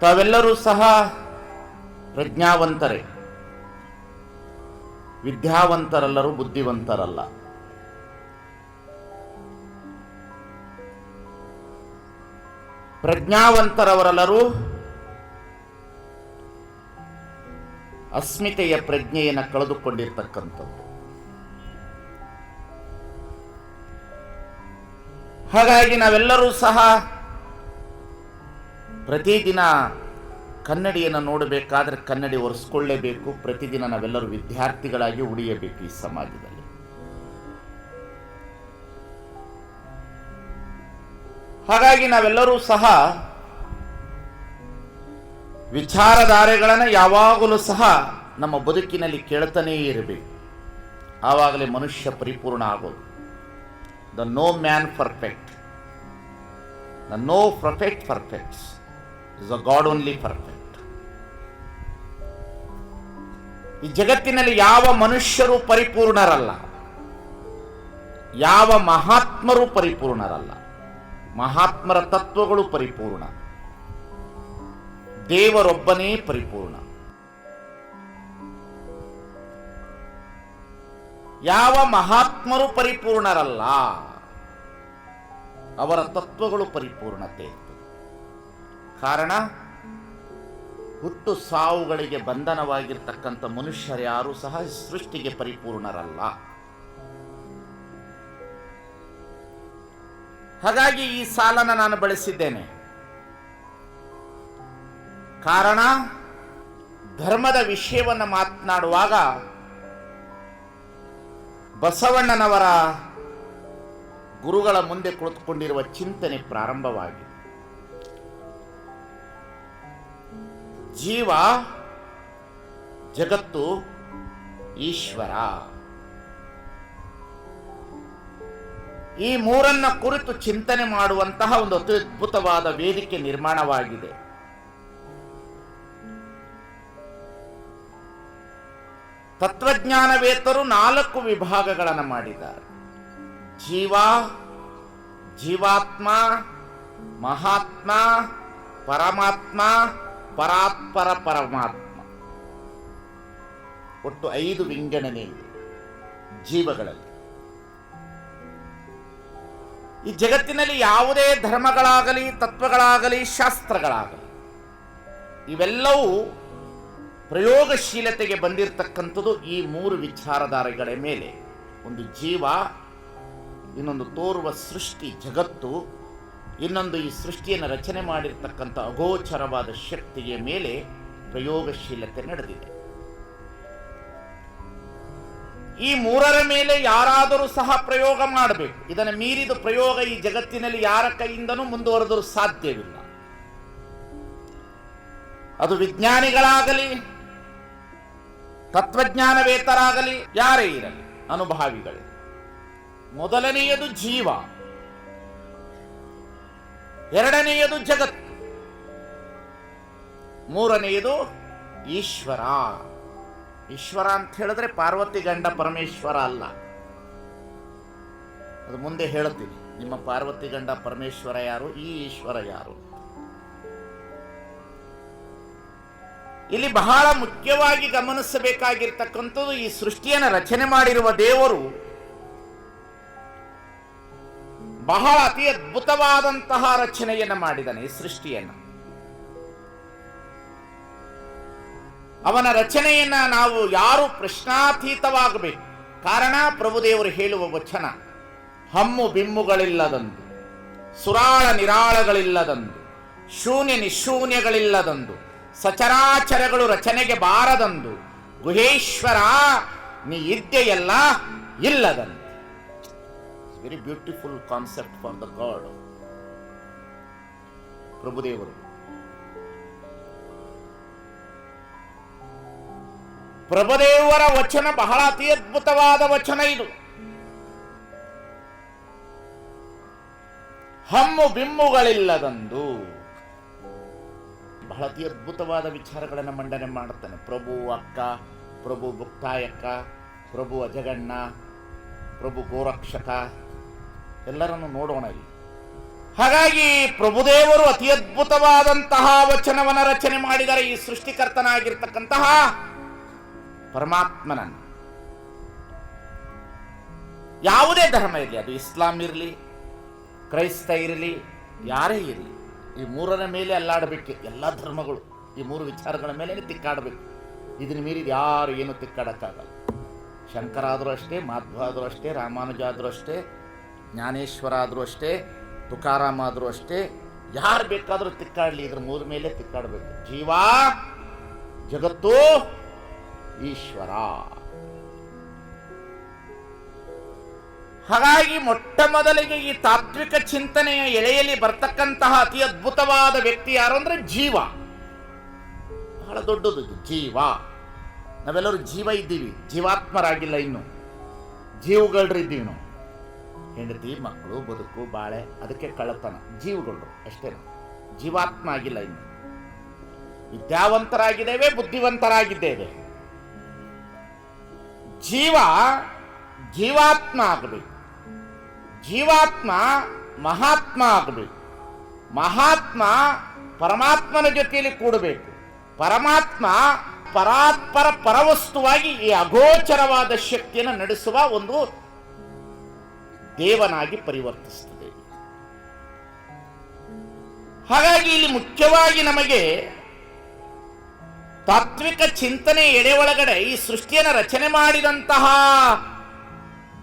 ತಾವೆಲ್ಲರೂ ಸಹ ಪ್ರಜ್ಞಾವಂತರೇ. ವಿದ್ಯಾವಂತರೆಲ್ಲರೂ ಬುದ್ಧಿವಂತರಲ್ಲ. ಪ್ರಜ್ಞಾವಂತರವರೆಲ್ಲರೂ ಅಸ್ಮಿತೆಯ ಪ್ರಜ್ಞೆಯನ್ನು ಕಳೆದುಕೊಂಡಿರ್ತಕ್ಕಂಥದ್ದು. ಹಾಗಾಗಿ ನಾವೆಲ್ಲರೂ ಸಹ ಪ್ರತಿದಿನ ಕನ್ನಡಿಯನ್ನು ನೋಡಬೇಕಾದ್ರೆ ಕನ್ನಡಿ ಒರೆಸ್ಕೊಳ್ಳೇಬೇಕು. ಪ್ರತಿದಿನ ನಾವೆಲ್ಲರೂ ವಿದ್ಯಾರ್ಥಿಗಳಾಗಿ ಉಳಿಯಬೇಕು ಈ ಸಮಾಜದಲ್ಲಿ. ಹಾಗಾಗಿ ನಾವೆಲ್ಲರೂ ಸಹ ವಿಚಾರಧಾರೆಗಳನ್ನು ಯಾವಾಗಲೂ ಸಹ ನಮ್ಮ ಬದುಕಿನಲ್ಲಿ ಕೇಳ್ತಾನೇ ಇರಬೇಕು. ಆವಾಗಲೇ ಮನುಷ್ಯ ಪರಿಪೂರ್ಣ ಆಗೋದು. The no man perfect the no perfect perfects is a god only perfect ಈ ಜಗತ್ತಿನಲ್ಲಿ ಯಾವ ಮನುಷ್ಯರು ಪರಿಪೂರ್ಣರಲ್ಲ, ಯಾವ ಮಹಾತ್ಮರು ಪರಿಪೂರ್ಣರಲ್ಲ, ಮಹಾತ್ಮರ ತತ್ವಗಳು ಪರಿಪೂರ್ಣ, ದೇವರೊಬ್ಬನೇ ಪರಿಪೂರ್ಣ. ಯಾವ ಮಹಾತ್ಮರು ಪರಿಪೂರ್ಣರಲ್ಲ, ಅವರ ತತ್ವಗಳು ಪರಿಪೂರ್ಣತೆ. ಕಾರಣ? ಹುಟ್ಟು ಸಾವುಗಳಿಗೆ ಬಂಧನವಾಗಿರ್ತಕ್ಕಂಥ ಮನುಷ್ಯರು ಯಾರೂ ಸಹ ಸೃಷ್ಟಿಗೆ ಪರಿಪೂರ್ಣರಲ್ಲ. ಹಾಗಾಗಿ ಈ ಸಾಲನ ನಾನು ಬಳಸಿದ್ದೇನೆ. ಕಾರಣ? ಧರ್ಮದ ವಿಷಯವನ್ನು ಮಾತನಾಡುವಾಗ ಬಸವಣ್ಣನವರ ಗುರುಗಳ ಮುಂದೆ ಕುಳಿತುಕೊಂಡಿರುವ ಚಿಂತನೆ ಪ್ರಾರಂಭವಾಗಿದೆ. ಜೀವ ಜಗತ್ತು ಈಶ್ವರ. ಈ ಮೂರನ್ನ ಕುರಿತು ಚಿಂತನೆ ಮಾಡುವಂತಹ ಒಂದು ಅತ್ಯದ್ಭುತವಾದ ವೇದಿಕೆ ನಿರ್ಮಾಣವಾಗಿದೆ. ತತ್ವಜ್ಞಾನವೇತರು ನಾಲ್ಕು ವಿಭಾಗಗಳನ್ನು ಮಾಡಿದ್ದಾರೆ. ಜೀವ, ಜೀವಾತ್ಮ, ಮಹಾತ್ಮ, ಪರಮಾತ್ಮ ಪರಾತ್ಪರ ಪರಮಾತ್ಮ. ಒಟ್ಟು ಐದು ವಿಂಗಡಣೆ ಇದೆ ಜೀವಗಳಲ್ಲಿ. ಈ ಜಗತ್ತಿನಲ್ಲಿ ಯಾವುದೇ ಧರ್ಮಗಳಾಗಲಿ, ತತ್ವಗಳಾಗಲಿ, ಶಾಸ್ತ್ರಗಳಾಗಲಿ, ಇವೆಲ್ಲವೂ ಪ್ರಯೋಗಶೀಲತೆಗೆ ಬಂದಿರತಕ್ಕಂಥದ್ದು ಈ ಮೂರು ವಿಚಾರಧಾರೆಗಳ ಮೇಲೆ. ಒಂದು ಜೀವ, ಇನ್ನೊಂದು ತೋರುವ ಸೃಷ್ಟಿ ಜಗತ್ತು ಇನ್ನೊಂದು ಈ ಸೃಷ್ಟಿಯನ್ನು ರಚನೆ ಮಾಡಿರ್ತಕ್ಕಂಥ ಅಗೋಚರವಾದ ಶಕ್ತಿಯ ಮೇಲೆ ಪ್ರಯೋಗಶೀಲತೆ ನಡೆದಿದೆ. ಈ ಮೂರರ ಮೇಲೆ ಯಾರಾದರೂ ಸಹ ಪ್ರಯೋಗ ಮಾಡಬೇಕು. ಇದನ್ನು ಮೀರಿದ ಪ್ರಯೋಗ ಈ ಜಗತ್ತಿನಲ್ಲಿ ಯಾರ ಕೈಯಿಂದನೂ ಮುಂದುವರೆದರೂ ಸಾಧ್ಯವಿಲ್ಲ. ಅದು ವಿಜ್ಞಾನಿಗಳಾಗಲಿ, ತತ್ವಜ್ಞಾನವೇತರಾಗಲಿ, ಯಾರೇ ಇರಲಿ, ಅನುಭಾವಿಗಳೇ. ಮೊದಲನೆಯದು ಜೀವ. ಎರಡನೆಯದು ಜಗತ್. ಮೂರನೆಯದು ಈಶ್ವರ. ಈಶ್ವರ ಅಂತ ಹೇಳಿದ್ರೆ ಪಾರ್ವತಿ ಗಂಡ ಪರಮೇಶ್ವರ ಅಲ್ಲ. ಅದು ಮುಂದೆ ಹೇಳ್ತೀನಿ. ನಿಮ್ಮ ಪಾರ್ವತಿ ಗಂಡ ಪರಮೇಶ್ವರ ಯಾರು? ಈ ಈಶ್ವರ ಯಾರು? ಇಲ್ಲಿ ಬಹಳ ಮುಖ್ಯವಾಗಿ ಗಮನಿಸಬೇಕಾಗಿರ್ತಕ್ಕಂಥದ್ದು ಈ ಸೃಷ್ಟಿಯನ್ನು ರಚನೆ ಮಾಡಿರುವ ದೇವರು ಬಹಳ ಅತಿ ಅದ್ಭುತವಾದಂತಹ ರಚನೆಯನ್ನು ಮಾಡಿದ್ದಾನೆ ಈ ಸೃಷ್ಟಿಯನ್ನು. ಅವನ ರಚನೆಯನ್ನ ನಾವು ಯಾರು ಪ್ರಶ್ನಾತೀತವಾಗಬೇಕು. ಕಾರಣ ಪ್ರಭುದೇವರು ಹೇಳುವ ವಚನ, ಹಮ್ಮು ಬಿಮ್ಮುಗಳಿಲ್ಲದಂದು, ಸುರಾಳ ನಿರಾಳಗಳಿಲ್ಲದಂದು, ಶೂನ್ಯ ನಿಶೂನ್ಯಗಳಿಲ್ಲದಂದು, ಸಚರಾಚರಗಳು ರಚನೆಗೆ ಬಾರದಂದು, ಗುಹೇಶ್ವರ, ನೀ ಇದ್ದೆಯಲ್ಲ ಇಲ್ಲದಂದು. Very beautiful concept for the god ಪ್ರಭುದೇವರು ಪ್ರಭುದೇವರ ವಚನ ಬಹಳ ಅತಿ ಅದ್ಭುತವಾದ ವಚನ ಇದು ಹಮ್ಮು ಬಿಮ್ಮುಗಳಿಲ್ಲದಂದು ಬಹಳ ಅತಿ ಅದ್ಭುತವಾದ ವಿಚಾರಗಳನ್ನು ಮಂಡನೆ ಮಾಡುತ್ತಾನೆ ಪ್ರಭು ಅಕ್ಕ ಪ್ರಭು ಭುಕ್ತಾಯಕ್ಕ ಪ್ರಭು ಅಜಗಣ್ಣ ಪ್ರಭು ಗೋರಕ್ಷಕ ಎಲ್ಲರನ್ನು ನೋಡೋಣ ಇಲ್ಲಿ. ಹಾಗಾಗಿ ಪ್ರಭುದೇವರು ಅತಿ ಅದ್ಭುತವಾದಂತಹ ವಚನವನ್ನ ರಚನೆ ಮಾಡಿದರೆ ಈ ಸೃಷ್ಟಿಕರ್ತನಾಗಿರ್ತಕ್ಕಂತಹ ಪರಮಾತ್ಮನನ್ನು. ಯಾವುದೇ ಧರ್ಮ ಇರಲಿ, ಅದು ಇಸ್ಲಾಂ ಇರಲಿ, ಕ್ರೈಸ್ತ ಇರಲಿ, ಯಾರೇ ಇರಲಿ, ಈ ಮೂರರ ಮೇಲೆ ಅಲ್ಲಾಡಬೇಕು. ಎಲ್ಲ ಧರ್ಮಗಳು ಈ ಮೂರು ವಿಚಾರಗಳ ಮೇಲೆ ತಿಕ್ಕಾಡಬೇಕು. ಇದನ್ನ ಮೀರಿದ ಯಾರು ಏನು ತಿಕ್ಕಾಡಕ್ಕಾಗಲ್ಲ. ಶಂಕರಾದರೂ ಅಷ್ಟೇ ಮಾಧ್ವ ಆದರೂ ಅಷ್ಟೇ ರಾಮಾನುಜ ಆದರೂ ಅಷ್ಟೇ ಜ್ಞಾನೇಶ್ವರ ಆದರೂ ಅಷ್ಟೇ ತುಕಾರಾಮ ಆದರೂ ಅಷ್ಟೇ, ಯಾರು ಬೇಕಾದರೂ ತಿಕ್ಕಾಡಲಿ, ಇದ್ರ ಮೂರ ಮೇಲೆ ತಿಕ್ಕಾಡಬೇಕು. ಜೀವ, ಜಗತ್ತು, ಈಶ್ವರ. ಹಾಗಾಗಿ ಮೊಟ್ಟ ಮೊದಲಿಗೆ ಈ ತಾತ್ವಿಕ ಚಿಂತನೆಯ ಎಳೆಯಲ್ಲಿ ಬರ್ತಕ್ಕಂತಹ ಅತಿ ಅದ್ಭುತವಾದ ವ್ಯಕ್ತಿ ಯಾರು ಅಂದ್ರೆ ಜೀವ. ಬಹಳ ದೊಡ್ಡದು ಜೀವ. ನಾವೆಲ್ಲರೂ ಜೀವ ಇದ್ದೀವಿ, ಜೀವಾತ್ಮರಾಗಿಲ್ಲ ಇನ್ನು. ಜೀವಗಳಿದ್ದೀವಿ ನಾವು. ಹೆಂಡತಿ, ಮಕ್ಕಳು, ಬದುಕು, ಬಾಳೆ, ಅದಕ್ಕೆ ಕಳ್ಳತನ ಜೀವಗಳು ಅಷ್ಟೇ ಜೀವಾತ್ಮ ಆಗಿಲ್ಲ ಇನ್ನು. ವಿದ್ಯಾವಂತರಾಗಿದ್ದೇವೆ, ಬುದ್ಧಿವಂತರಾಗಿದ್ದೇವೆ. ಜೀವ ಜೀವಾತ್ಮ ಆಗಬೇಕು. ಜೀವಾತ್ಮ ಮಹಾತ್ಮ ಆಗಬೇಕು. ಮಹಾತ್ಮ ಪರಮಾತ್ಮನ ಜೊತೆಯಲ್ಲಿ ಕೂಡಬೇಕು. ಪರಮಾತ್ಮ ಪರಾತ್ಪರ ಪರವಸ್ತುವಾಗಿ ಈ ಅಗೋಚರವಾದ ಶಕ್ತಿಯನ್ನು ನಡೆಸುವ ಒಂದು ದೇವನಾಗಿ ಪರಿವರ್ತಿಸುತ್ತದೆ. ಹಾಗಾಗಿ ಇಲ್ಲಿ ಮುಖ್ಯವಾಗಿ ನಮಗೆ ತಾತ್ವಿಕ ಚಿಂತನೆ ಎಡೆ ಒಳಗಡೆ ಈ ಸೃಷ್ಟಿಯನ್ನು ರಚನೆ ಮಾಡಿದಂತಹ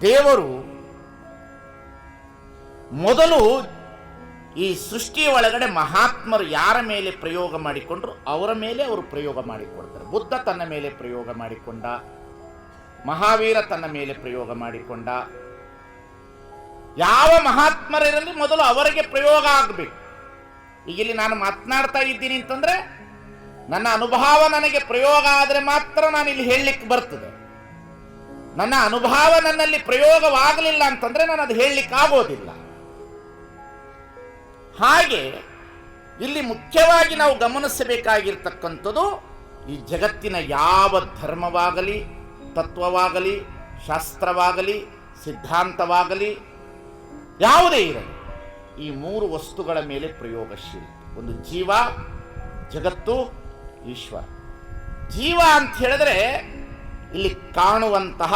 ದೇವರು ಮೊದಲು ಈ ಸೃಷ್ಟಿಯ ಒಳಗಡೆ ಮಹಾತ್ಮರು ಯಾರ ಮೇಲೆ ಪ್ರಯೋಗ ಮಾಡಿಕೊಂಡ್ರು? ಅವರ ಮೇಲೆ ಅವರು ಪ್ರಯೋಗ ಮಾಡಿಕೊಡ್ತಾರೆ. ಬುದ್ಧ ತನ್ನ ಮೇಲೆ ಪ್ರಯೋಗ ಮಾಡಿಕೊಂಡ, ಮಹಾವೀರ ತನ್ನ ಮೇಲೆ ಪ್ರಯೋಗ ಮಾಡಿಕೊಂಡ ಯಾವ ಮಹಾತ್ಮರಿರಲಿ ಮೊದಲು ಅವರಿಗೆ ಪ್ರಯೋಗ ಆಗಬೇಕು. ಈಗ ಇಲ್ಲಿ ನಾನು ಮಾತನಾಡ್ತಾ ಇದ್ದೀನಿ ಅಂತಂದ್ರೆ, ನನ್ನ ಅನುಭವ ನನಗೆ ಪ್ರಯೋಗ ಆದರೆ ಮಾತ್ರ ನಾನು ಇಲ್ಲಿ ಹೇಳಲಿಕ್ಕೆ ಬರ್ತದೆ. ನನ್ನ ಅನುಭವ ನನ್ನಲ್ಲಿ ಪ್ರಯೋಗವಾಗಲಿಲ್ಲ ಅಂತಂದ್ರೆ ನಾನು ಅದು ಹೇಳಲಿಕ್ಕೆ ಆಗೋದಿಲ್ಲ. ಹಾಗೆ ಇಲ್ಲಿ ಮುಖ್ಯವಾಗಿ ನಾವು ಗಮನಿಸಬೇಕಾಗಿರ್ತಕ್ಕಂಥದ್ದು ಈ ಜಗತ್ತಿನ ಯಾವ ಧರ್ಮವಾಗಲಿ, ತತ್ವವಾಗಲಿ, ಶಾಸ್ತ್ರವಾಗಲಿ, ಸಿದ್ಧಾಂತವಾಗಲಿ ಯಾವುದೇ ಇರಲಿ. ಈ ಮೂರು ವಸ್ತುಗಳ ಮೇಲೆ ಪ್ರಯೋಗಶೀಲ. ಒಂದು ಜೀವ, ಜಗತ್ತು, ಈಶ್ವರ. ಜೀವ ಅಂತ ಹೇಳಿದ್ರೆ ಇಲ್ಲಿ ಕಾಣುವಂತಹ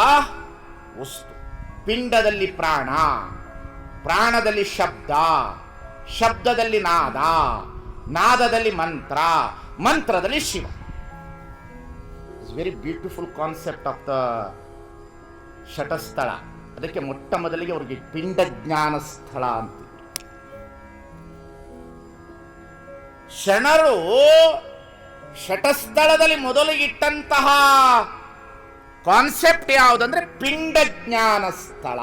ವಸ್ತು. ಪಿಂಡದಲ್ಲಿ ಪ್ರಾಣ, ಪ್ರಾಣದಲ್ಲಿ ಶಬ್ದ, ಶಬ್ದದಲ್ಲಿ ನಾದ, ನಾದದಲ್ಲಿ ಮಂತ್ರ, ಮಂತ್ರದಲ್ಲಿ Shiva. It's very beautiful concept of the ಶಟಸ್ಥಳ ಅದಕ್ಕೆ ಮೊಟ್ಟ ಮೊದಲಿಗೆ ಅವರಿಗೆ ಪಿಂಡ ಜ್ಞಾನ ಸ್ಥಳ ಅಂತ. ಶರಣರು ಶಟಸ್ಥಳದಲ್ಲಿ ಮೊದಲು ಇಟ್ಟಂತಹ ಕಾನ್ಸೆಪ್ಟ್ ಯಾವುದಂದ್ರೆ ಪಿಂಡ ಜ್ಞಾನ ಸ್ಥಳ.